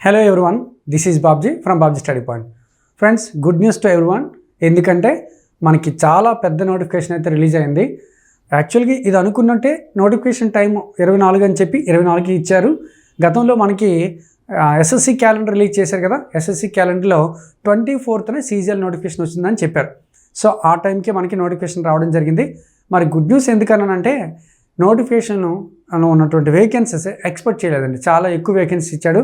Hello everyone this is Babji from Babji study point friends good news to everyone ఎందుకంటే మనకి చాలా పెద్ద notification అయితే రిలీజ్ అయింది. యాక్చువల్గా ఇది అనుకున్నట్టే నోటిఫికేషన్ టైం ఇరవై నాలుగు అని చెప్పి ఇరవై నాలుగుకి ఇచ్చారు. గతంలో మనకి ఎస్ఎస్సి క్యాలెండర్ రిలీజ్ చేశారు కదా? ఎస్ఎస్సి క్యాలెండర్లో ట్వంటీ ఫోర్త్నే సీజీఎల్ నోటిఫికేషన్ వచ్చిందని చెప్పారు. సో ఆ టైంకి మనకి నోటిఫికేషన్ రావడం జరిగింది. మరి గుడ్ న్యూస్ ఎందుకన్నానంటే నోటిఫికేషన్ ఉన్నటువంటి వేకెన్సీస్ ఎక్స్పెక్ట్ చేయలేదండి. చాలా ఎక్కువ వేకెన్సీ ఇచ్చాడు.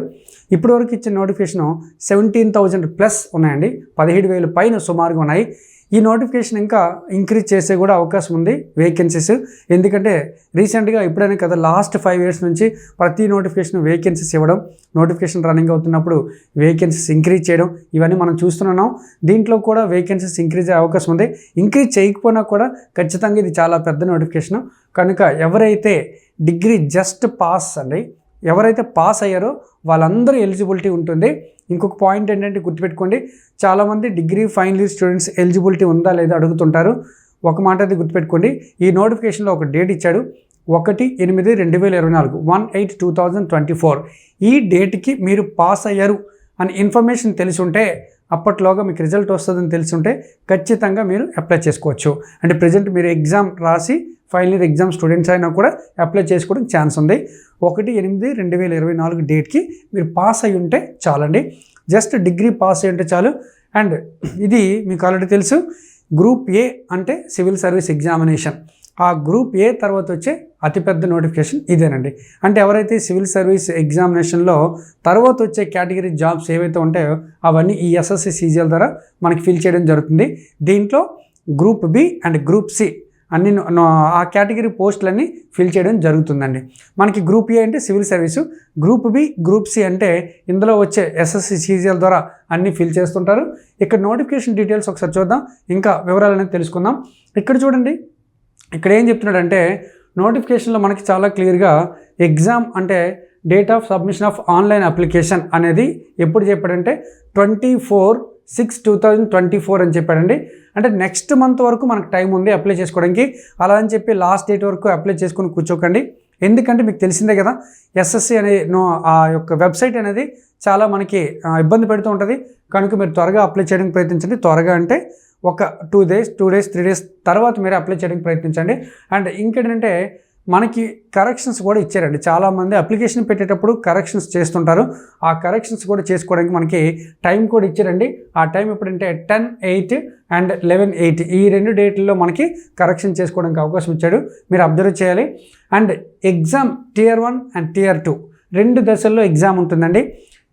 ఇప్పటివరకు ఇచ్చిన నోటిఫికేషన్ సెవెంటీన్ థౌజండ్ ప్లస్ ఉన్నాయండి. పదిహేడు వేలు పైన సుమారుగా ఉన్నాయి. ఈ నోటిఫికేషన్ ఇంకా ఇంక్రీజ్ చేసే కూడా అవకాశం ఉంది వేకెన్సీస్ ఎందుకంటే రీసెంట్గా ఇప్పుడైనా కదా లాస్ట్ ఫైవ్ ఇయర్స్ నుంచి ప్రతి నోటిఫికేషన్ వేకెన్సీస్ ఇవ్వడం నోటిఫికేషన్ రన్నింగ్ అవుతున్నప్పుడు వేకెన్సీస్ ఇంక్రీజ్ చేయడం ఇవన్నీ మనం చూస్తున్నాం. దీంట్లో కూడా వేకెన్సీస్ ఇంక్రీజ్ అయ్యే అవకాశం ఉంది. ఇంక్రీజ్ చేయకపోయినా కూడా ఖచ్చితంగా ఇది చాలా పెద్ద నోటిఫికేషన్ కనుక ఎవరైతే డిగ్రీ జస్ట్ పాస్ అండి. ఎవరైతే పాస్ అయ్యారో వాళ్ళందరూ ఎలిజిబిలిటీ ఉంటుంది. ఇంకొక పాయింట్ ఏంటంటే గుర్తుపెట్టుకోండి చాలామంది degree final year students eligibility ఉందా లేదా అడుగుతుంటారు. ఒక మాట అది గుర్తుపెట్టుకోండి ఈ నోటిఫికేషన్లో ఒక డేట్ ఇచ్చాడు ఒకటి ఎనిమిది రెండు వేల ఇరవై నాలుగు one eight two thousand twenty four. ఈ డేట్కి మీరు పాస్ అయ్యారు అని ఇన్ఫర్మేషన్ తెలిసి ఉంటే అప్పట్లోగా మీకు రిజల్ట్ వస్తుందని తెలిసి ఉంటే ఖచ్చితంగా మీరు అప్లై చేసుకోవచ్చు. అంటే ప్రజెంట్ మీరు ఎగ్జామ్ రాసి ఫైనల్ ఇయర్ ఎగ్జామ్ స్టూడెంట్స్ అయినా కూడా అప్లై చేసుకోవడానికి ఛాన్స్ ఉంది. ఒకటి ఎనిమిది రెండు వేల ఇరవై నాలుగు డేట్కి మీరు పాస్ అయి ఉంటే చాలండి. జస్ట్ డిగ్రీ పాస్ అయి ఉంటే చాలు. అండ్ ఇది మీకు ఆల్రెడీ తెలుసు గ్రూప్ ఏ అంటే సివిల్ సర్వీస్ ఎగ్జామినేషన్. ఆ గ్రూప్ ఏ తర్వాత వచ్చే అతిపెద్ద నోటిఫికేషన్ ఇదేనండి. అంటే ఎవరైతే సివిల్ సర్వీస్ ఎగ్జామినేషన్లో తర్వాత వచ్చే కేటగిరీ జాబ్స్ ఏవైతే ఉంటాయో అవన్నీ ఈ ఎస్ఎస్సి సీజీఎల్ ద్వారా మనకి ఫిల్ చేయడం జరుగుతుంది. దీంట్లో group B and group C అన్ని నో- ఆ కేటగిరీ పోస్టులన్నీ ఫిల్ చేయడం జరుగుతుందండి. మనకి గ్రూప్ ఏ అంటే civil service group B group C అంటే ఇందులో వచ్చే ఎస్ఎస్సి సీజీఎల్ ద్వారా అన్ని ఫిల్ చేస్తుంటారు. ఇక్కడ నోటిఫికేషన్ డీటెయిల్స్ ఒకసారి చూద్దాం ఇంకా వివరాలనేది తెలుసుకుందాం. ఇక్కడ చూడండి ఇక్కడ ఏం చెప్తున్నాడంటే నోటిఫికేషన్లో మనకి చాలా క్లియర్గా ఎగ్జామ్ అంటే date of submission of online application అనేది ఎప్పుడు చెప్పాడంటే twenty four six two thousand twenty four అని చెప్పాడండి. అంటే నెక్స్ట్ మంత్ వరకు మనకు టైం ఉంది అప్లై చేసుకోవడానికి. అలా అని చెప్పి లాస్ట్ డేట్ వరకు అప్లై చేసుకొని కూర్చోకండి. ఎందుకంటే మీకు తెలిసిందే కదా ఎస్ఎస్సి అనే నో ఆ యొక్క వెబ్సైట్ అనేది చాలా మనకి ఇబ్బంది పెడుతూ ఉంటుంది. కనుక మీరు త్వరగా అప్లై చేయడానికి ప్రయత్నించండి. త్వరగా అంటే ఒక two days two days three days తర్వాత మీరు అప్లై చేయడానికి ప్రయత్నించండి. అండ్ ఇంకేంటంటే మనకి కరెక్షన్స్ కూడా ఇచ్చారండి. చాలామంది అప్లికేషన్ పెట్టేటప్పుడు కరెక్షన్స్ చేస్తుంటారు. ఆ కరెక్షన్స్ కూడా చేసుకోవడానికి మనకి టైం కూడా ఇచ్చారండి. ఆ టైం ఎప్పుడంటే ten eight and eleven eight ఈ రెండు డేట్లలో మనకి కరెక్షన్ చేసుకోవడానికి అవకాశం ఇచ్చాడు. మీరు అబ్జర్వ్ చేయాలి. And exam tier one and tier two రెండు దశల్లో ఎగ్జామ్ ఉంటుందండి.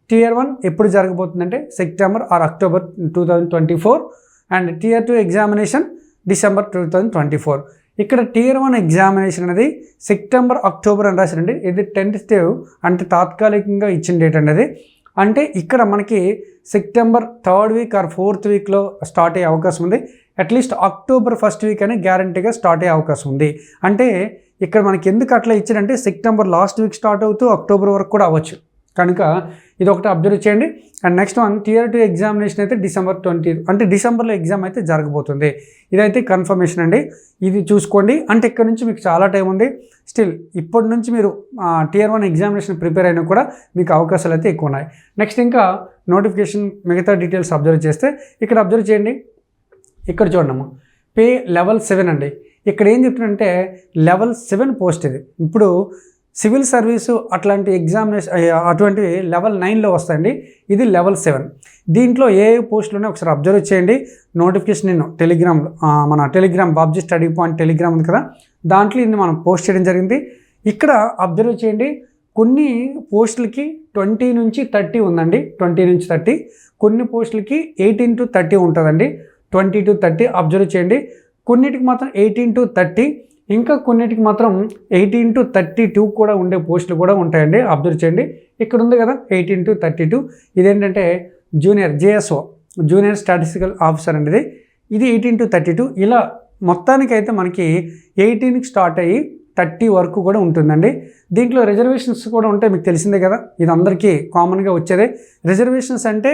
టియర్ వన్ ఎప్పుడు జరగబోతుందంటే September or October two thousand twenty four and tier two examination December two thousand twenty four ఇక్కడ టీయర్ వన్ ఎగ్జామినేషన్ అనేది సెప్టెంబర్ అక్టోబర్ అని రాశారండి. ఇది tentative అంటే తాత్కాలికంగా ఇచ్చిన డేట్ అనేది అంటే ఇక్కడ మనకి September third week or fourth వీక్లో స్టార్ట్ అయ్యే అవకాశం ఉంది. అట్లీస్ట్ అక్టోబర్ ఫస్ట్ వీక్ అని గ్యారంటీగా స్టార్ట్ అయ్యే అవకాశం ఉంది. అంటే ఇక్కడ మనకి ఎందుకు అట్లా ఇచ్చారంటే సెప్టెంబర్ లాస్ట్ వీక్ స్టార్ట్ అవుతూ అక్టోబర్ వరకు కూడా అవ్వచ్చు. కనుక ఇది ఒకటి అబ్జర్వ్ చేయండి. And next one tier two examination అయితే డిసెంబర్ ట్వంటీ అంటే డిసెంబర్లో ఎగ్జామ్ అయితే జరగబోతుంది. ఇదైతే కన్ఫర్మేషన్ అండి. ఇది చూసుకోండి. అంటే ఇక్కడ నుంచి మీకు చాలా టైం ఉంది. స్టిల్ ఇప్పటి నుంచి మీరు టియర్ వన్ ఎగ్జామినేషన్ ప్రిపేర్ అయినా కూడా మీకు అవకాశాలు అయితే ఎక్కువ ఉన్నాయి. నెక్స్ట్ ఇంకా నోటిఫికేషన్ మిగతా డీటెయిల్స్ అబ్జర్వ్ చేస్తే ఇక్కడ అబ్జర్వ్ చేయండి. ఇక్కడ చూడండి పే లెవెల్ సెవెన్ అండి. ఇక్కడ ఏం చెప్తుందంటే లెవెల్ సెవెన్ పోస్ట్ ఇది. ఇప్పుడు సివిల్ సర్వీసు అట్లాంటి ఎగ్జామినేషన్ అటువంటి లెవెల్ నైన్లో వస్తాయండి. ఇది లెవెల్ సెవెన్. దీంట్లో ఏ ఏ పోస్టులు ఉన్నాయో ఒకసారి అబ్జర్వ్ చేయండి. నోటిఫికేషన్ నేను టెలిగ్రామ్ మన Telegram Babji study point Telegram ఉంది కదా దాంట్లో ఇది మనం పోస్ట్ చేయడం జరిగింది. ఇక్కడ అబ్జర్వ్ చేయండి. కొన్ని పోస్టులకి ట్వంటీ నుంచి థర్టీ ఉందండి. ట్వంటీ నుంచి థర్టీ. కొన్ని పోస్టులకి ఎయిటీన్ టు థర్టీ ఉంటుందండి. ట్వంటీ టు థర్టీ అబ్జర్వ్ చేయండి. కొన్నిటికి మాత్రం ఎయిటీన్ టు థర్టీ. ఇంకా కొన్నిటికి మాత్రం ఎయిటీన్ టు థర్టీ టూ కూడా ఉండే పోస్టులు కూడా ఉంటాయండి. అబ్జర్వ్ చేయండి. ఇక్కడ ఉంది కదా ఎయిటీన్ టు థర్టీ టూ. ఇదేంటంటే junior JSO junior statistical officer అనేది ఇది. Eighteen to thirty two. ఇలా మొత్తానికైతే మనకి ఎయిటీన్కి స్టార్ట్ అయ్యి థర్టీ వరకు కూడా ఉంటుందండి. దీంట్లో రిజర్వేషన్స్ కూడా ఉంటాయి మీకు తెలిసిందే కదా ఇది అందరికీ కామన్గా వచ్చేదే. రిజర్వేషన్స్ అంటే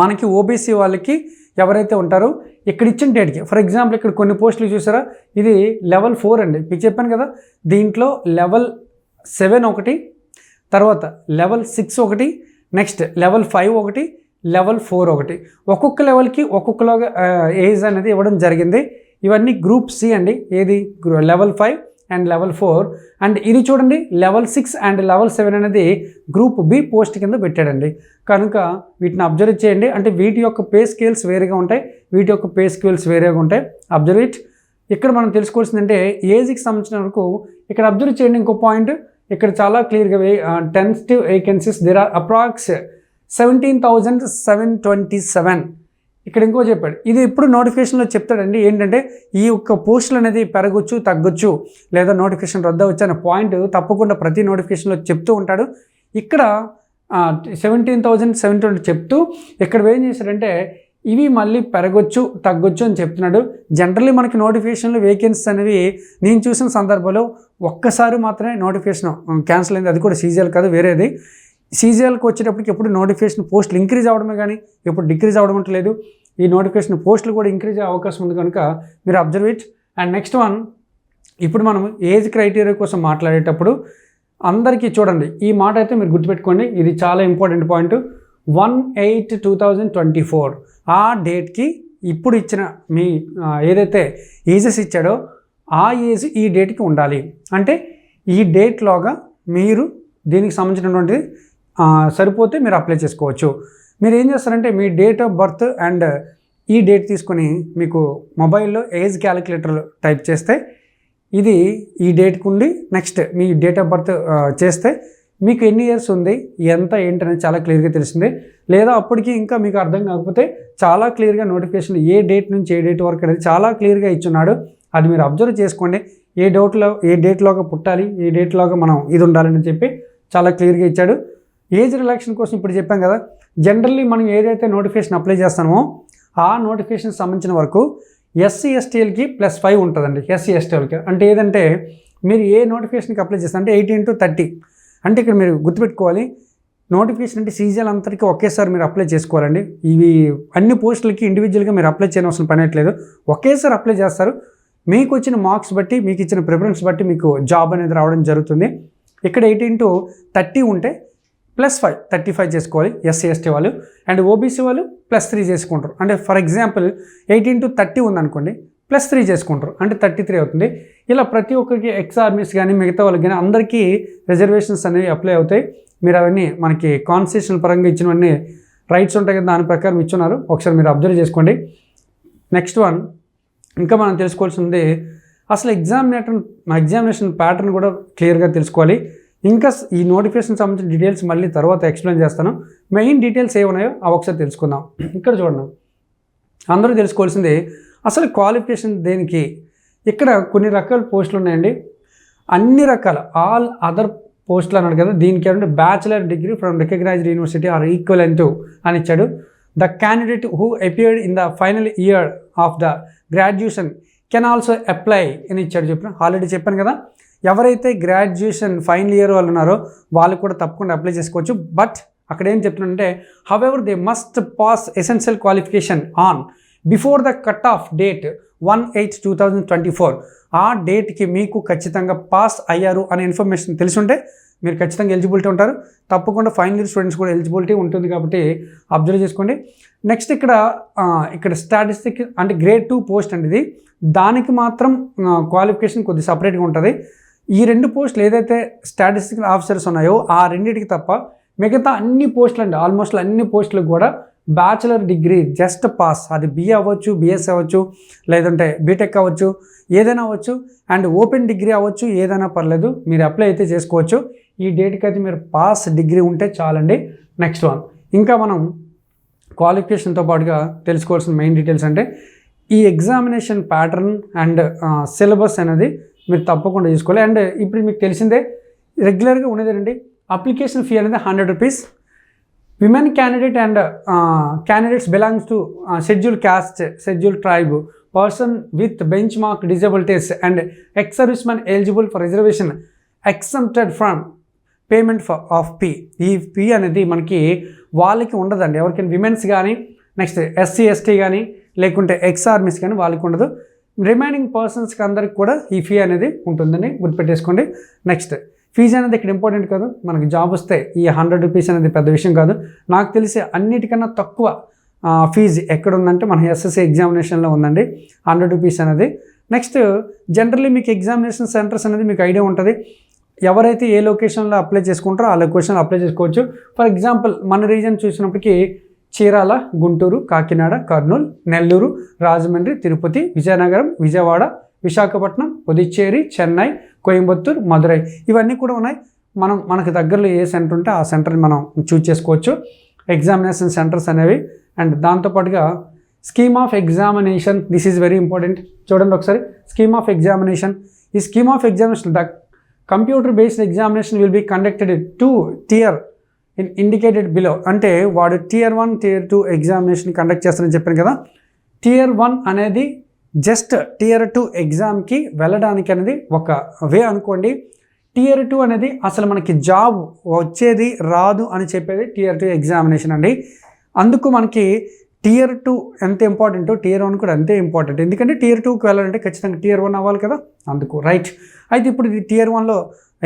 మనకి ఓబీసీ వాళ్ళకి ఎవరైతే ఉంటారో ఇక్కడ ఇచ్చిన డేట్కి ఫర్ ఎగ్జాంపుల్ ఇక్కడ కొన్ని పోస్టులు చూసారా? ఇది లెవెల్ ఫోర్ అండి. మీకు చెప్పాను కదా? దీంట్లో లెవెల్ సెవెన్ ఒకటి తర్వాత లెవెల్ సిక్స్ ఒకటి నెక్స్ట్ లెవెల్ ఫైవ్ ఒకటి లెవెల్ ఫోర్ ఒకటి. ఒక్కొక్క లెవెల్కి ఒక్కొక్కలాగా ఏజ్ అనేది ఇవ్వడం జరిగింది. ఇవన్నీ గ్రూప్ సి అండి. ఏది? Level five and level four and ఇది చూడండి level six and level seven అనేది గ్రూప్ బి పోస్ట్ కింద పెట్టాడండి. కనుక వీటిని అబ్జర్వ్ చేయండి. అంటే వీటి యొక్క పే స్కేల్స్ వేరేగా ఉంటాయి వీటి యొక్క పే స్కేల్స్ వేరేగా ఉంటాయి. అబ్జర్వ్ ఇట్ ఇక్కడ మనం తెలుసుకోవాల్సిందంటే ఏజ్కి సంబంధించిన వరకు ఇక్కడ అబ్జర్వ్ చేయండి ఇంకో పాయింట్ ఇక్కడ చాలా క్లియర్గా tentative vacancies there are approx seventeen thousand seven twenty seven ఇక్కడ ఇంకో చెప్పాడు. ఇది ఎప్పుడు నోటిఫికేషన్లో చెప్తాడండి. ఏంటంటే ఈ యొక్క పోస్టులు అనేది పెరగొచ్చు తగ్గొచ్చు లేదా నోటిఫికేషన్ రద్దవచ్చు అనే పాయింట్ తప్పకుండా ప్రతి నోటిఫికేషన్లో చెప్తూ ఉంటాడు. ఇక్కడ సెవెంటీన్ థౌజండ్ సెవెన్ ట్వంటీ చెప్తూ ఇక్కడ ఏం చేశాడంటే ఇవి మళ్ళీ పెరగొచ్చు తగ్గొచ్చు అని చెప్తున్నాడు. జనరల్లీ మనకి నోటిఫికేషన్లు వేకెన్సీస్ అనేవి నేను చూసిన సందర్భంలో ఒక్కసారి మాత్రమే నోటిఫికేషన్ క్యాన్సిల్ అయింది. అది కూడా సీజల్ కాదు వేరేది. సీజీఎల్కి వచ్చేటప్పటికి ఎప్పుడు నోటిఫికేషన్ పోస్టులు ఇంక్రీజ్ అవడమే కానీ ఎప్పుడు డిక్రీజ్ అవ్వడం లేదు. ఈ నోటిఫికేషన్ పోస్టులు కూడా ఇంక్రీజ్ అయ్యే అవకాశం ఉంది కనుక మీరు observe it. And next one ఇప్పుడు మనం ఏజ్ క్రైటీరియా కోసం మాట్లాడేటప్పుడు అందరికీ చూడండి ఈ మాట అయితే మీరు గుర్తుపెట్టుకోండి. ఇది చాలా important point. One eight two thousand twenty four ఆ డేట్కి ఇప్పుడు ఇచ్చిన మీ ఏదైతే ఏజెస్ ఇచ్చాడో ఆ ఏజ్ ఈ డేట్కి ఉండాలి. అంటే ఈ డేట్లోగా మీరు దీనికి సంబంధించినటువంటి సరిపోతే మీరు అప్లై చేసుకోవచ్చు. మీరు ఏం చేస్తారంటే మీ డేట్ ఆఫ్ బర్త్ అండ్ ఈ డేట్ తీసుకొని మీకు మొబైల్లో ఏజ్ క్యాలిక్యులేటర్ టైప్ చేస్తే ఇది ఈ డేట్కి ఉండి నెక్స్ట్ మీ డేట్ ఆఫ్ బర్త్ చేస్తే మీకు ఎన్ని ఇయర్స్ ఉంది ఎంత ఏంటనేది చాలా క్లియర్గా తెలిసింది. లేదా అప్పటికి ఇంకా మీకు అర్థం కాకపోతే చాలా క్లియర్గా నోటిఫికేషన్ ఏ డేట్ నుంచి ఏ డేట్ వరకు అనేది చాలా క్లియర్గా ఇచ్చున్నాడు. అది మీరు అబ్జర్వ్ చేసుకోండి. ఏ డౌట్లో ఏ డేట్లోగా పుట్టాలి ఏ డేట్లోగా మనం ఇది ఉండాలని చెప్పి చాలా క్లియర్గా ఇచ్చాడు. ఏజ్ రిలాక్షన్ కోసం ఇప్పుడు చెప్పాం కదా జనరల్లీ మనం ఏదైతే నోటిఫికేషన్ అప్లై చేస్తామో ఆ నోటిఫికేషన్ సంబంధించిన వరకు ఎస్సీ ఎస్టీఎల్కి ప్లస్ ఫైవ్ ఉంటుందండి. ఎస్సీ ఎస్టీఎల్కి అంటే ఏదంటే మీరు ఏ నోటిఫికేషన్కి అప్లై చేస్తారు అంటే ఎయిటీన్ టు థర్టీ అంటే ఇక్కడ మీరు గుర్తుపెట్టుకోవాలి నోటిఫికేషన్ అంటే సీజన్ అంతటికి ఒకేసారి మీరు అప్లై చేసుకోవాలండి. ఇవి అన్ని పోస్టులకి ఇండివిజువల్గా మీరు అప్లై చేయనవసరం పని లేదు. ఒకేసారి అప్లై చేస్తారు. మీకు వచ్చిన మార్క్స్ బట్టి మీకు ఇచ్చిన ప్రిఫరెన్స్ బట్టి మీకు జాబ్ అనేది రావడం జరుగుతుంది. ఇక్కడ ఎయిటీన్ టు థర్టీ ఉంటే ప్లస్ ఫైవ్ థర్టీ ఫైవ్ చేసుకోవాలి ఎస్సీ ఎస్టీ వాళ్ళు. అండ్ ఓబీసీ వాళ్ళు ప్లస్ త్రీ చేసుకుంటారు. అంటే for example eighteen to thirty ఉందనుకోండి ప్లస్ త్రీ చేసుకుంటారు. అంటే థర్టీ త్రీ అవుతుంది. ఇలా ప్రతి ఒక్కరికి ఎక్స్ ఆర్మీస్ కానీ మిగతా వాళ్ళకి కానీ అందరికీ రిజర్వేషన్స్ అనేవి అప్లై అవుతాయి. మీరు అవన్నీ మనకి కాన్స్టిట్యూషన్ పరంగా ఇచ్చినవన్నీ రైట్స్ ఉంటాయి కదా దాని ప్రకారం ఇచ్చున్నారు. ఒకసారి మీరు అబ్జర్వ్ చేసుకోండి. నెక్స్ట్ వన్ ఇంకా మనం తెలుసుకోవాల్సింది అసలు ఎగ్జామినేటర్ ఎగ్జామినేషన్ ప్యాటర్న్ కూడా క్లియర్గా తెలుసుకోవాలి. ఇంకా ఈ నోటిఫికేషన్ సంబంధించిన డీటెయిల్స్ మళ్ళీ తర్వాత ఎక్స్ప్లెయిన్ చేస్తాను. మెయిన్ డీటెయిల్స్ ఏమున్నాయో అవి ఒకసారి తెలుసుకుందాం. ఇక్కడ చూడండి. అందరూ తెలుసుకోవాల్సింది అసలు క్వాలిఫికేషన్ దేనికి? ఇక్కడ కొన్ని రకాల పోస్టులు ఉన్నాయండి. అన్ని రకాల ఆల్ అదర్ పోస్టులు అన్నాడు కదా దీనికి ఏంటంటే bachelor degree from recognised university or equal equivalent అని ఇచ్చాడు. The candidate who appeared in the final year of the graduation can also apply అని ఇచ్చాడు చెప్పిన. ఆల్రెడీ చెప్పాను కదా. ఎవరైతే గ్రాడ్యుయేషన్ ఫైనల్ ఇయర్ వాళ్ళు ఉన్నారో వాళ్ళు కూడా తప్పకుండా అప్లై చేసుకోవచ్చు. బట్ అక్కడ ఏం చెప్తున్నాడంటే however they must pass essential qualification on before the cut off date one eight two thousand twenty four ఆ డేట్కి మీకు ఖచ్చితంగా పాస్ అయ్యారు అనే ఇన్ఫర్మేషన్ తెలిసుంటే మీరు ఖచ్చితంగా ఎలిజిబిలిటీ ఉంటారు. తప్పకుండా ఫైనల్ ఇయర్ స్టూడెంట్స్ కూడా ఎలిజిబిలిటీ ఉంటుంది కాబట్టి అబ్జర్వ్ చేసుకోండి. నెక్స్ట్ ఇక్కడ ఇక్కడ స్టాటిస్టిక్ అంటే గ్రేడ్ టూ పోస్ట్ అండి ఇది. దానికి మాత్రం క్వాలిఫికేషన్ కొద్ది సపరేట్గా ఉంటుంది. ఈ రెండు పోస్టులు ఏదైతే స్టాటిస్టికల్ ఆఫీసర్స్ ఉన్నాయో ఆ రెండింటికి తప్ప మిగతా అన్ని పోస్టులు అండి ఆల్మోస్ట్ అన్ని పోస్టులకు కూడా బ్యాచిలర్ డిగ్రీ జస్ట్ పాస్. అది బిఏ అవ్వచ్చు బిఎస్ అవ్వచ్చు లేదంటే బీటెక్ అవ్వచ్చు ఏదైనా అవ్వచ్చు. అండ్ ఓపెన్ డిగ్రీ అవ్వచ్చు ఏదైనా పర్లేదు మీరు అప్లై అయితే చేసుకోవచ్చు. ఈ డేట్కి అయితే మీరు పాస్ డిగ్రీ ఉంటే చాలండి. నెక్స్ట్ వన్ ఇంకా మనం క్వాలిఫికేషన్తో పాటుగా తెలుసుకోవాల్సిన మెయిన్ డీటెయిల్స్ అంటే ఈ ఎగ్జామినేషన్ ప్యాటర్న్ అండ్ సిలబస్ అనేది మీరు తప్పకుండా చూసుకోవాలి అండ్ ఇప్పుడు మీకు తెలిసిందే రెగ్యులర్గా ఉండేదేనండి అప్లికేషన్ ఫీ అనేది hundred rupees women candidate and candidates belongs to schedule caste schedule tribe person with benchmark disabilities and ex service man eligible for reservation exempted from payment for of P E fee అనేది మనకి వాళ్ళకి ఉండదండి. ఎవరికైనా women's కానీ next SC ST కానీ లేకుంటే X armies కానీ వాళ్ళకి ఉండదు. రిమైనింగ్ పర్సన్స్కి అందరికి కూడా ఈ ఫీ అనేది ఉంటుందని గుర్తుపెట్టేసుకోండి. నెక్స్ట్ ఫీజు అనేది ఇక్కడ ఇంపార్టెంట్ కాదు. మనకి జాబ్ వస్తే ఈ హండ్రెడ్ రూపీస్ అనేది పెద్ద విషయం కాదు. నాకు తెలిసి అన్నిటికన్నా తక్కువ ఫీజు ఎక్కడ ఉందంటే మన ఎస్ఎస్సి ఎగ్జామినేషన్లో ఉందండి. హండ్రెడ్ రూపీస్ అనేది. నెక్స్ట్ జనరల్లీ మీకు ఎగ్జామినేషన్ సెంటర్స్ అనేది మీకు ఐడియా ఉంటుంది. ఎవరైతే ఏ లొకేషన్లో అప్లై చేసుకుంటారో ఆ లొకేషన్లో అప్లై చేసుకోవచ్చు. ఫర్ ఎగ్జాంపుల్ మన రీజన్ చూసినప్పటికీ చీరాల గుంటూరు కాకినాడ కర్నూలు నెల్లూరు రాజమండ్రి తిరుపతి విజయనగరం విజయవాడ విశాఖపట్నం పుదుచ్చేరి చెన్నై కోయంబత్తూరు మదురై ఇవన్నీ కూడా ఉన్నాయి. మనం మనకు దగ్గరలో ఏ సెంటర్ ఉంటే ఆ సెంటర్ని మనం చూజ్ చేసుకోవచ్చు. ఎగ్జామినేషన్ సెంటర్స్ అనేవి. అండ్ దాంతోపాటుగా scheme of examination this is very important చూడండి ఒకసారి. స్కీమ్ ఆఫ్ ఎగ్జామినేషన్ ఈ scheme of examination the computer based examination will be conducted two tier in indicated below అంటే వాడు tier one tier two examination conduct చేస్తారని చెప్పాను కదా. Tier one అనేది just tier two ఎగ్జామ్కి వెళ్ళడానికి అనేది ఒక వే అనుకోండి. టియర్ టూ అనేది అసలు మనకి జాబ్ వచ్చేది రాదు అని చెప్పేది టియర్ టూ ఎగ్జామినేషన్ అండి. అందుకు మనకి టియర్ టూ ఎంత ఇంపార్టెంటో? టియర్ వన్ కూడా అంతే ఇంపార్టెంట్. ఎందుకంటే టియర్ టూకి వెళ్ళాలంటే ఖచ్చితంగా టియర్ వన్ అవ్వాలి కదా. అందుకు రైట్. అయితే ఇప్పుడు ఇది టియర్ వన్లో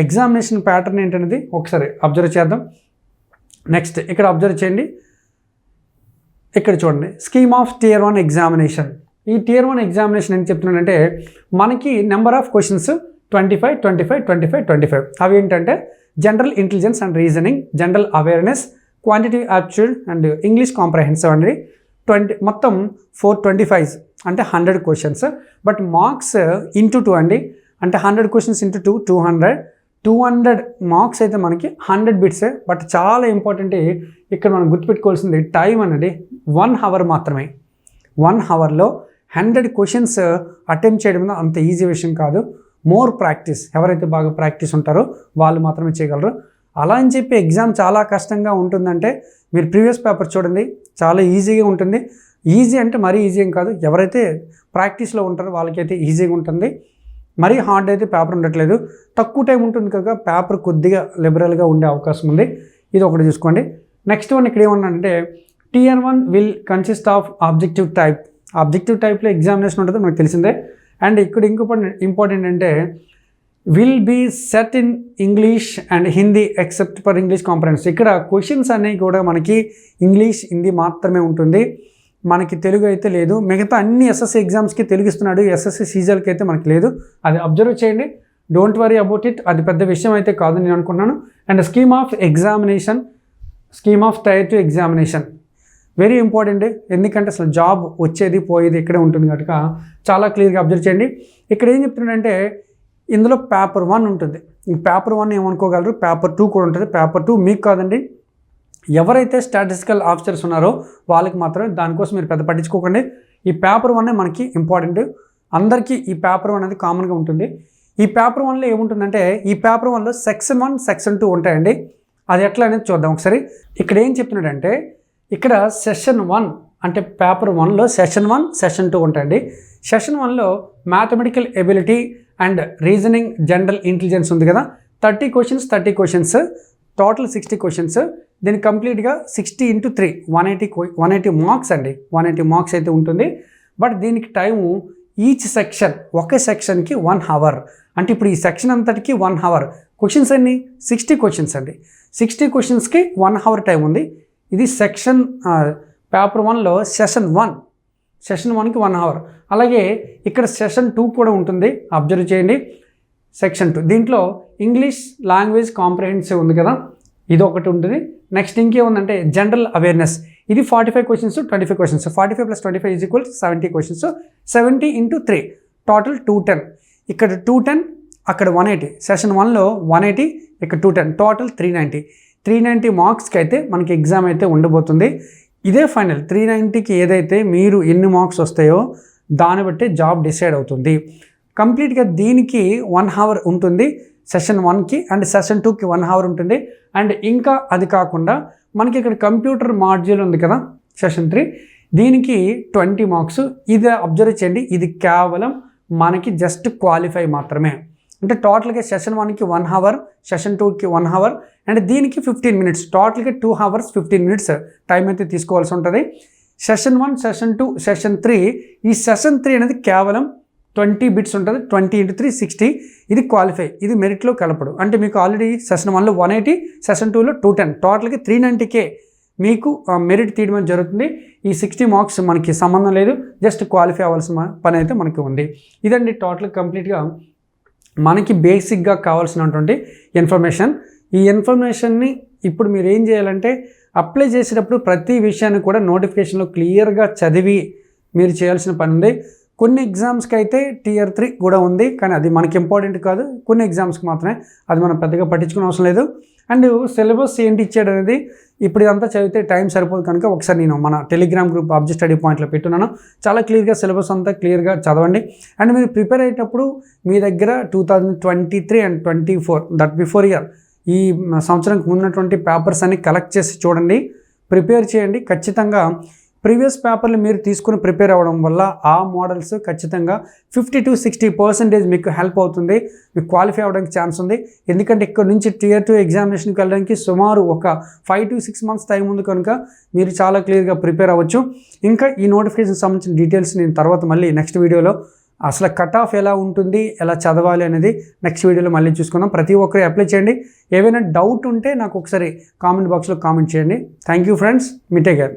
ఎగ్జామినేషన్ ప్యాటర్న్ ఏంటనేది ఒకసారి అబ్జర్వ్ చేద్దాం. నెక్స్ట్ ఇక్కడ అబ్జర్వ్ చేయండి. ఇక్కడ చూడండి. Scheme of tier one examination ఈ టియర్ వన్ ఎగ్జామినేషన్ ఏం చెప్తున్నానంటే మనకి number of questions twenty five twenty five twenty five twenty five అవి ఏంటంటే general intelligence and reasoning general awareness quantity aptitude and English comprehensive అండి. ట్వంటీ మొత్తం four twenty five అంటే hundred questions but marks into two అండి. అంటే hundred questions into two two hundred two hundred marks అయితే మనకి hundred బిట్సే but చాలా important ఇక్కడ మనం గుర్తుపెట్టుకోవాల్సింది టైం అనేది వన్ అవర్ మాత్రమే. వన్ అవర్లో హండ్రెడ్ క్వశ్చన్స్ అటెంప్ట్ చేయడం అంత ఈజీ విషయం కాదు. మోర్ ప్రాక్టీస్ ఎవరైతే బాగా ప్రాక్టీస్ ఉంటారో వాళ్ళు మాత్రమే చేయగలరు. అలా అని చెప్పి ఎగ్జామ్ చాలా కష్టంగా ఉంటుందంటే మీరు ప్రీవియస్ పేపర్ చూడండి చాలా ఈజీగా ఉంటుంది. ఈజీ అంటే మరీ ఈజీ ఏం కాదు. ఎవరైతే ప్రాక్టీస్లో ఉంటారో వాళ్ళకైతే ఈజీగా ఉంటుంది. మరీ హార్డ్ అయితే పేపర్ ఉండట్లేదు. తక్కువ టైం ఉంటుంది కనుక పేపర్ కొద్దిగా లిబరల్గా ఉండే అవకాశం ఉంది. ఇది ఒకటి చూసుకోండి. నెక్స్ట్ వన్ ఇక్కడ ఏమన్నానంటే tier one will consist of objective type objective టైప్లో ఎగ్జామినేషన్ ఉంటుంది మనకు తెలిసిందే. అండ్ ఇక్కడ ఇంకో ఇంపార్టెంట్ అంటే will be set in English and Hindi except for English comprehension ఇక్కడ క్వశ్చన్స్ అనేవి కూడా మనకి ఇంగ్లీష్ హిందీ మాత్రమే ఉంటుంది. మనకి తెలుగు అయితే లేదు. మిగతా అన్ని ఎస్ఎస్సి ఎగ్జామ్స్కి తెలుగు ఇస్తున్నాడు ఎస్ఎస్సి సీజన్కి అయితే మనకి లేదు. అది అబ్జర్వ్ చేయండి. డోంట్ వరీ అబౌట్ ఇట్ అది పెద్ద విషయం అయితే కాదు నేను అనుకున్నాను and scheme of examination scheme of tier two examination very important ఎందుకంటే అసలు జాబ్ వచ్చేది పోయేది ఇక్కడే ఉంటుంది కనుక చాలా క్లియర్గా అబ్జర్వ్ చేయండి. ఇక్కడ ఏం చెప్తున్నాడంటే ఇందులో పేపర్ వన్ ఉంటుంది. పేపర్ వన్ ఏమనుకోగలరు? పేపర్ టూ కూడా ఉంటుంది. పేపర్ టూ మీకు కాదండి. ఎవరైతే స్టాటిస్టికల్ ఆఫీసర్స్ ఉన్నారో వాళ్ళకి మాత్రమే దానికోసం మీరు పెద్ద పట్టించుకోకండి. ఈ పేపర్ వన్ మనకి ఇంపార్టెంట్ అందరికీ ఈ పేపర్ వన్ అనేది కామన్గా ఉంటుంది. ఈ పేపర్ వన్లో ఏముంటుందంటే ఈ పేపర్ వన్లో సెక్షన్ వన్ సెక్షన్ టూ ఉంటాయండి. అది ఎట్లా అనేది చూద్దాం ఒకసారి. ఇక్కడ ఏం చెప్తున్నాడంటే ఇక్కడ సెషన్ వన్ అంటే పేపర్ వన్లో సెషన్ వన్ సెషన్ టూ ఉంటాయండి. సెషన్ వన్లో mathematical ability and reasoning general intelligence ఉంది కదా. Thirty questions thirty questions total sixty questions దీని కంప్లీట్గా sixty into three one eighty one eighty marks అండి. వన్ ఎయిటీ మార్క్స్ అయితే ఉంటుంది. బట్ దీనికి టైము ఈచ్ సెక్షన్ ఒకే సెక్షన్కి వన్ అవర్ అంటే ఇప్పుడు ఈ సెక్షన్ అంతటికి వన్ అవర్ క్వశ్చన్స్ అన్ని సిక్స్టీ క్వశ్చన్స్ అండి. సిక్స్టీ క్వశ్చన్స్కి వన్ అవర్ టైం ఉంది. ఇది సెక్షన్ పేపర్ వన్లో సెషన్ వన్. సెషన్ వన్కి వన్ అవర్ అలాగే ఇక్కడ సెషన్ టూ కూడా ఉంటుంది. అబ్జర్వ్ చేయండి. Section two. దీంట్లో ఇంగ్లీష్ లాంగ్వేజ్ కాంప్రహెన్సివ్ ఉంది కదా. ఇది ఒకటి ఉంటుంది. నెక్స్ట్ ఇంకేముందంటే జనరల్ అవేర్నెస్. ఇది forty five questions twenty five questions forty five plus twenty five is equal seventy questions seventy into three total two ten ఇక్కడ టూ టెన్ అక్కడ వన్ ఎయిటీ సెషన్ వన్లో వన్ ఎయిటీ ఇక్కడ two ten total three ninety three ninety మార్క్స్కి అయితే మనకి exam అయితే ఉండబోతుంది. ఇదే ఫైనల్ త్రీ నైంటీకి ఏదైతే మీరు ఎన్ని మార్క్స్ వస్తాయో దాన్ని బట్టి జాబ్ డిసైడ్ అవుతుంది. కంప్లీట్గా దీనికి వన్ అవర్ ఉంటుంది. సెషన్ వన్కి అండ్ సెషన్ టూకి వన్ అవర్ ఉంటుంది. అండ్ ఇంకా అది కాకుండా మనకి ఇక్కడ కంప్యూటర్ మాడ్యూల్ ఉంది కదా సెషన్ త్రీ. దీనికి ట్వంటీ మార్క్స్. ఇది అబ్జర్వ్ చేయండి. ఇది కేవలం మనకి జస్ట్ క్వాలిఫై మాత్రమే. అంటే టోటల్గా సెషన్ వన్కి వన్ అవర్ సెషన్ టూకి వన్ అవర్ అండ్ దీనికి ఫిఫ్టీన్ మినిట్స్. టోటల్గా two hours fifteen minutes time అయితే తీసుకోవాల్సి ఉంటుంది. Session one session two session three. ఈ సెషన్ త్రీ అనేది కేవలం ట్వంటీ బిట్స్ ఉంటుంది ట్వంటీ ఇంటూ త్రీ సిక్స్టీ. ఇది క్వాలిఫై ఇది మెరిట్లో కలపడు. అంటే మీకు ఆల్రెడీ సెషన్ వన్లో వన్ ఎయిటీ సెషన్ టూలో టూ టెన్. టోటల్కి త్రీ నైంటీకే మీకు మెరిట్ తీయడం జరుగుతుంది. ఈ సిక్స్టీ మార్క్స్ మనకి సంబంధం లేదు జస్ట్ క్వాలిఫై అవ్వాల్సిన పని అయితే మనకి ఉంది. ఇదండి టోటల్ కంప్లీట్గా మనకి బేసిక్గా కావాల్సినటువంటి ఇన్ఫర్మేషన్. ఈ ఇన్ఫర్మేషన్ని ఇప్పుడు మీరు ఏం చేయాలంటే అప్లై చేసేటప్పుడు ప్రతి విషయాన్ని కూడా నోటిఫికేషన్లో క్లియర్గా చదివి మీరు చేయాల్సిన పని ఉంది. కొన్ని ఎగ్జామ్స్కి అయితే టీఆర్ త్రీ కూడా ఉంది కానీ అది మనకి ఇంపార్టెంట్ కాదు. కొన్ని ఎగ్జామ్స్కి మాత్రమే అది మనం పెద్దగా పట్టించుకునే అవసరం లేదు. అండ్ సిలబస్ ఏంటి ఇచ్చాడు అనేది ఇప్పుడు ఇదంతా చదివితే టైం సరిపోదు కనుక ఒకసారి నేను మన టెలిగ్రామ్ గ్రూప్ ఆబ్జెక్ట్ స్టడీ పాయింట్లో పెట్టున్నాను. చాలా క్లియర్గా సిలబస్ అంతా క్లియర్గా చదవండి. అండ్ మీరు ప్రిపేర్ అయ్యేటప్పుడు మీ దగ్గర two thousand twenty three and twenty four that before year ఈ సంవత్సరానికి ఉన్నటువంటి పేపర్స్ అన్ని కలెక్ట్ చేసి చూడండి. ప్రిపేర్ చేయండి. ఖచ్చితంగా ప్రీవియస్ పేపర్లు మీరు తీసుకుని ప్రిపేర్ అవ్వడం వల్ల ఆ మోడల్స్ ఖచ్చితంగా ఫిఫ్టీ టు సిక్స్టీ పర్సెంటేజ్ మీకు హెల్ప్ అవుతుంది మీకు క్వాలిఫై అవ్వడానికి ఛాన్స్ ఉంది. ఎందుకంటే ఇక్కడ నుంచి టియర్ టూ ఎగ్జామినేషన్కి వెళ్ళడానికి సుమారు ఒక five to six months time ఉంది కనుక మీరు చాలా క్లియర్గా ప్రిపేర్ అవ్వచ్చు. ఇంకా ఈ నోటిఫికేషన్ సంబంధించిన డీటెయిల్స్ నేను తర్వాత మళ్ళీ నెక్స్ట్ వీడియోలో అసలు కట్ ఆఫ్ ఎలా ఉంటుంది ఎలా చదవాలి అనేది నెక్స్ట్ వీడియోలో మళ్ళీ చూసుకుందాం. ప్రతి ఒక్కరు అప్లై చేయండి. ఏవైనా డౌట్ ఉంటే నాకు ఒకసారి కామెంట్ బాక్స్లో కామెంట్ చేయండి. థ్యాంక్ యూ ఫ్రెండ్స్ మిటే గారు